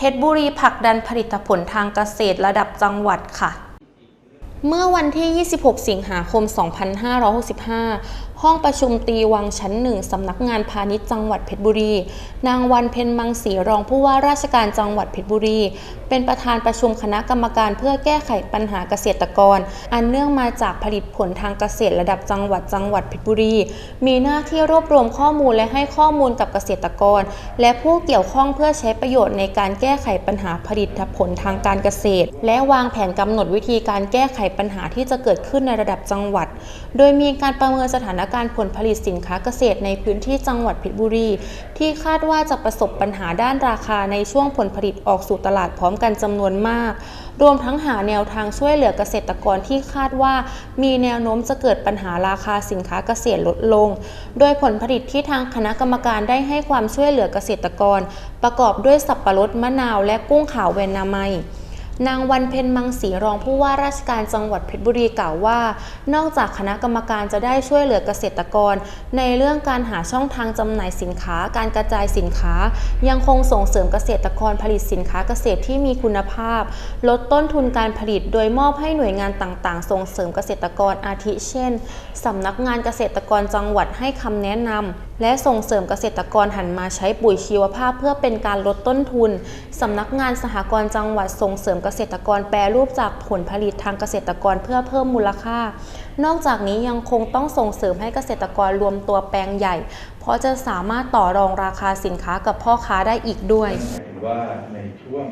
เพชรบุรีผลักดันผลิตผลทางเกษตรระดับจังหวัดค่ะเมื่อวันที่ 26 สิงหาคม 2565ห้องประชุมตีวังชั้นหนึ่งสำนักงานพาณิชย์จังหวัดเพชรบุรี นางวันเพ็ญมังสีรองผู้ว่าราชการจังหวัดเพชรบุรี เป็นประธานประชุมคณะกรรมการเพื่อแก้ไขปัญหาเกษตรกร อันเนื่องมาจากผลิตผลทางเกษตรระดับจังหวัดจังหวัดเพชรบุรี มีหน้าที่รวบรวมข้อมูลและให้ข้อมูลกับเกษตรกร และผู้เกี่ยวข้องเพื่อใช้ประโยชน์ในการแก้ไขปัญหาผลิตผลทางการเกษตร และวางแผนกำหนดวิธีการแก้ไขปัญหาที่จะเกิดขึ้นในระดับจังหวัด โดยมีการประเมินสถานการผลผลิตสินค้าเกษตรในพื้นที่จังหวัดเพชรบุรี ที่คาดว่าจะประสบปัญหาด้านราคาในช่วงผลผลิตออกสู่ตลาดพร้อมกันจำนวนมาก รวมทั้งหาแนวทางช่วยเหลือเกษตรกรที่คาดว่า มีแนวโน้มจะเกิดปัญหาราคาสินค้าเกษตรลดลง โดยผลผลิตที่ทางคณะกรรมการได้ให้ความช่วยเหลือเกษตรกร ประกอบด้วยสับปะรดมะนาว และกุ้งขาวเวนนามัย นางวันเพ็ญมังสีรองผู้ว่าราชการจังหวัดเพชรบุรีกล่าวว่า นอกจากคณะกรรมการจะได้ช่วยเหลือเกษตรกร ในเรื่องการหาช่องทางจำหน่ายสินค้า การกระจายสินค้า ยังคงส่งเสริมเกษตรกรผลิตสินค้าเกษตรที่มีคุณภาพ ลดต้นทุนการผลิต โดยมอบให้หน่วยงานต่างๆ ส่งเสริมเกษตรกรอาทิเช่นสำนักงานเกษตรกรจังหวัดให้คำแนะนำ และส่งเสริมเกษตรกรหันมาใช้ปุ๋ยชีวภาพเพื่อเป็นการลดต้นทุน สำนักงานสหกรณ์จังหวัดส่งเสริมเกษตรกรแปรรูปจากผลผลิตทางเกษตรกรเพื่อเพิ่มมูลค่า นอกจากนี้ยังคงต้องส่งเสริมให้เกษตรกรรวมตัวแปลงใหญ่ เพราะจะสามารถต่อรองราคาสินค้ากับพ่อค้าได้อีกด้วยว่าในช่วง